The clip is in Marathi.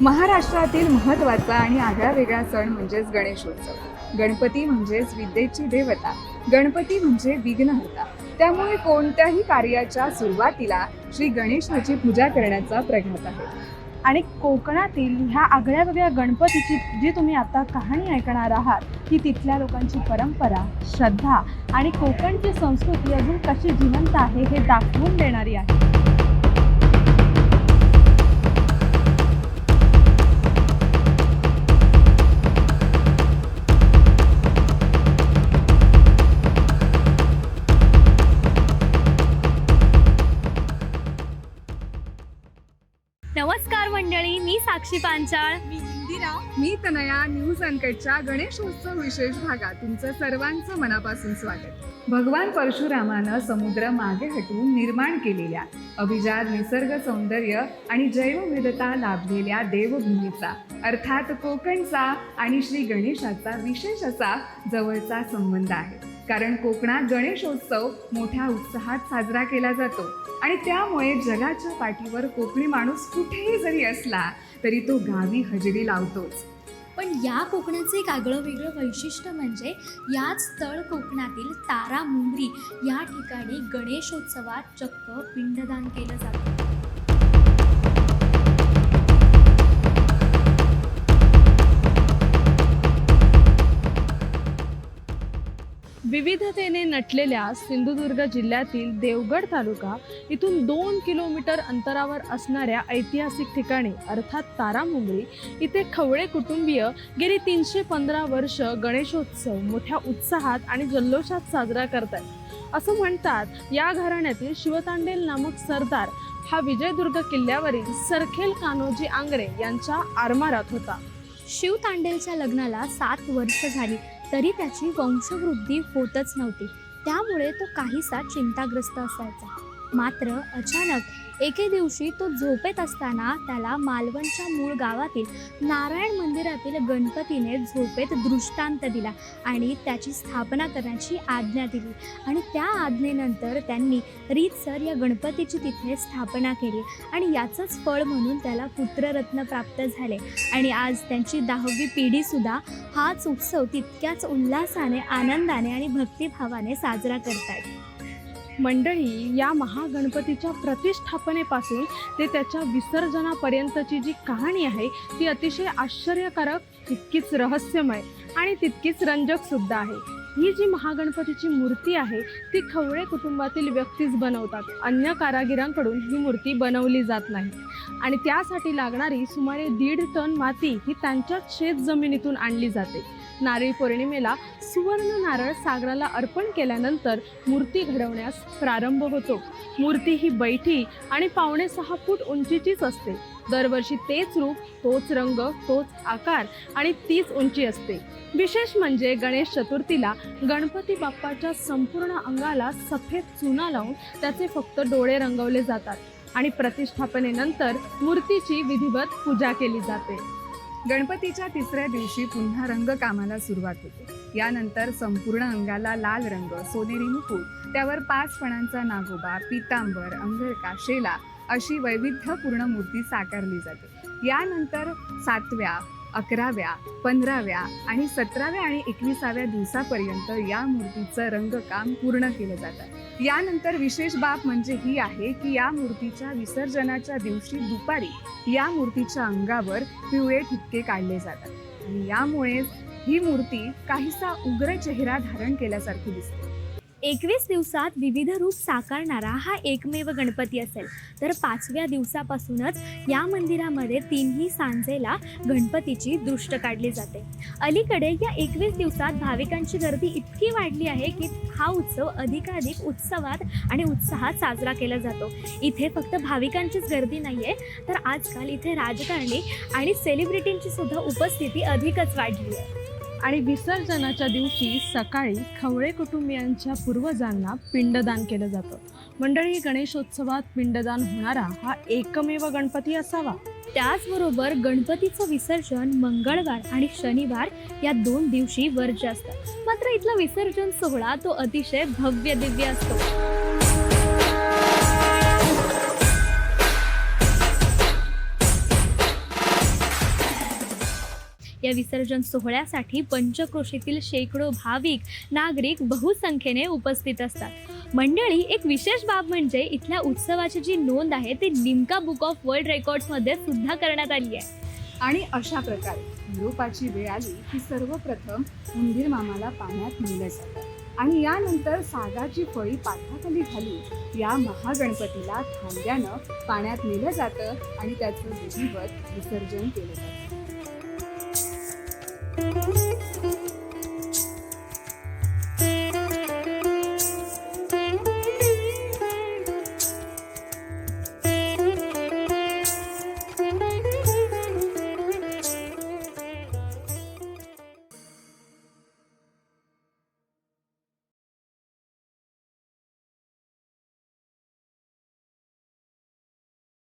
महाराष्ट्रातील महत्त्वाचा आणि आगळा वेगळा सण म्हणजेच गणेशोत्सव. गणपती म्हणजेच विद्येची देवता. गणपती म्हणजे विघ्नहर्ता त्यामुळे कोणत्याही कार्याच्या सुरुवातीला श्री गणेशाची पूजा करण्याचा प्रघात आहे. आणि कोकणातील ह्या आगळ्या वेगळ्या गणपतीची जी तुम्ही आता कहाणी ऐकणार आहात ती तिथल्या लोकांची परंपरा श्रद्धा आणि कोकणची संस्कृती अजून कशी जिवंत आहे हे दाखवून देणारी आहे. नमस्कार मंडळी मी साक्षी पांचाळ. मी इंदिरा. मी तनया न्यूज अनकटच्या गणेशोत्सव विशेष भागात तुमचं सर्वांचं मनापासून स्वागत. भगवान परशुरामानं समुद्र मागे हटवून निर्माण केलेल्या अभिजात निसर्ग सौंदर्य आणि जैवविधता लाभलेल्या देवभूमीचा अर्थात कोकणचा आणि श्री गणेशाचा विशेष असा जवळचा संबंध आहे. कारण कोकणात गणेशोत्सव मोठ्या उत्साहात साजरा केला जातो. आणि त्यामुळे जगाच्या पाठीवर कोकणी माणूस कुठेही जरी असला तरी तो गावी हजेरी लावतोच. पण या कोकणाचं एक आगळं वेगळं वैशिष्ट्य म्हणजे याच स्थळ कोकणातील तारा मुंबरी या ठिकाणी गणेशोत्सवात चक्क पिंडदान केलं जातं. नटलेल्या सिंधुदुर्ग जिल्ह्यातील देवगड तालुका इथून दोन किलोमीटर अंतरावर असणाऱ्या ऐतिहासिक ठिकाणी अर्थात तारामुंबरी इथे खवळे कुटुंबीय गेली तीनशे पंधरा वर्ष गणेशोत्सव मोठ्या उत्साहात आणि जल्लोषात साजरा करतात असं म्हणतात या घराण्यातील शिवतांडेल नामक सरदार हा विजयदुर्ग किल्ल्यावरील सरखेल कान्होजी आंग्रे यांच्या आरमारात होता. शिवतांडेलच्या लग्नाला सात वर्ष झाली तरी त्याची वंशवृद्धी होतच नव्हती. त्यामुळे तो काहीसा चिंताग्रस्त असायचा. मात्र अचानक एके दिवशी तो झोपेत असताना त्याला मालवणच्या मूळ गावातील नारायण मंदिरातील गणपतीने झोपेत दृष्टांत दिला आणि त्याची स्थापना करण्याची आज्ञा दिली. आणि त्या आज्ञेनंतर त्यांनी रीतसर या गणपतीची तिथे स्थापना केली आणि याचंच फळ म्हणून त्याला पुत्ररत्न प्राप्त झाले. आणि आज त्यांची दहावी पिढीसुद्धा हाच उत्सव तितक्याच उल्हासाने आनंदाने आणि भक्तिभावाने साजरा करतायत. मंडळी या महागणपतीच्या प्रतिष्ठापनेपासून ते त्याच्या विसर्जनापर्यंतची जी कहाणी आहे ती अतिशय आश्चर्यकारक तितकीच रहस्यमय आणि तितकीच रंजकसुद्धा आहे. ही जी महागणपतीची मूर्ती आहे ती खवळे कुटुंबातील व्यक्तीच बनवतात. अन्य कारागिरांकडून ही मूर्ती बनवली जात नाही. आणि त्यासाठी लागणारी सुमारे दीड टन माती ही त्यांच्याच शेत जमिनीतून आणली जाते. नारळी पौर्णिमेला सुवर्ण नारळ सागराला अर्पण केल्यानंतर मूर्ती घडवण्यास प्रारंभ होतो. मूर्ती ही बैठी आणि पावणे सहा फूट उंचीचीच असते. दरवर्षी तेच रूप तोच रंग तोच आकार आणि तीच उंची असते. विशेष म्हणजे गणेश चतुर्थीला गणपती बाप्पाच्या संपूर्ण अंगाला सफेद चुना लावून त्याचे फक्त डोळे रंगवले जातात आणि प्रतिष्ठापनेनंतर मूर्तीची विधिवत पूजा केली जाते. गणपतीच्या तिसऱ्या दिवशी पुन्हा रंगकामाला सुरुवात होते. यानंतर संपूर्ण अंगाला लाल रंग सोनेरी मुकुट त्यावर पाच फणांचा नागोबा पितांबर अंगरका शेला अशी वैविध्यपूर्ण मूर्ती साकारली जाते. यानंतर सातव्या अकराव्या पंधराव्या आणि सतराव्या आणि एकविसाव्या दिवसापर्यंत या मूर्तीचं रंगकाम पूर्ण केलं जातं. यानंतर विशेष बाब म्हणजे ही आहे की या मूर्तीच्या विसर्जनाच्या दिवशी दुपारी या मूर्तीच्या अंगावर पिवळे ठिपके काढले जातात. आणि यामुळे ही मूर्ती काहीसा उग्र चेहरा धारण केल्यासारखी दिसते. एकवीस दिवसात विविध रूप साकारणारा हा एकमेव गणपती असेल. तर पाचव्या दिवसापासूनच या मंदिरामध्ये तीनही सांजेला गणपतीची दृष्ट काढली जाते. अलीकडे या एकवीस दिवसात भाविकांची गर्दी इतकी वाढली आहे की हा उत्सव अधिकाधिक उत्सवात आणि उत्साहात साजरा केला जातो. इथे फक्त भाविकांचीच गर्दी नाही आहे तर आजकाल इथे राजकारणी आणि सेलिब्रिटींची सुद्धा उपस्थिती अधिकच वाढली आहे. आणि विसर्जनाच्या दिवशी सकाळी खवळे कुटुंबियांच्या पूर्वजांना पिंडदान केलं जातं. मंडळी गणेशोत्सवात पिंडदान होणारा हा एकमेव गणपती असावा. त्याचबरोबर गणपतीचं विसर्जन मंगळवार आणि शनिवार या दोन दिवशी वर्ज्य असतं. मात्र इथला विसर्जन सोहळा तो अतिशय भव्य दिव्य असतो. या विसर्जन सोहळ्यासाठी पंचक्रोशीतील शेकडो भाविक नागरिक बहुसंख्येने उपस्थित असतात. मंडळी एक विशेष बाब म्हणजे इथल्या उत्सवाची जी नोंद आहे ती लिमका बुक ऑफ वर्ल्ड रेकॉर्ड्समध्ये सुद्धा करण्यात आली आहे. आणि अशा प्रकारे निरोपाची वेळ आली की सर्वप्रथम उंदीर मामाला पाण्यात नेलं जातं. आणि यानंतर सागाची फळी पाठाखाली घालून या महागणपतीला खांद्यानं पाण्यात नेलं जातं आणि त्याचं विधिवत विसर्जन केलं जातं.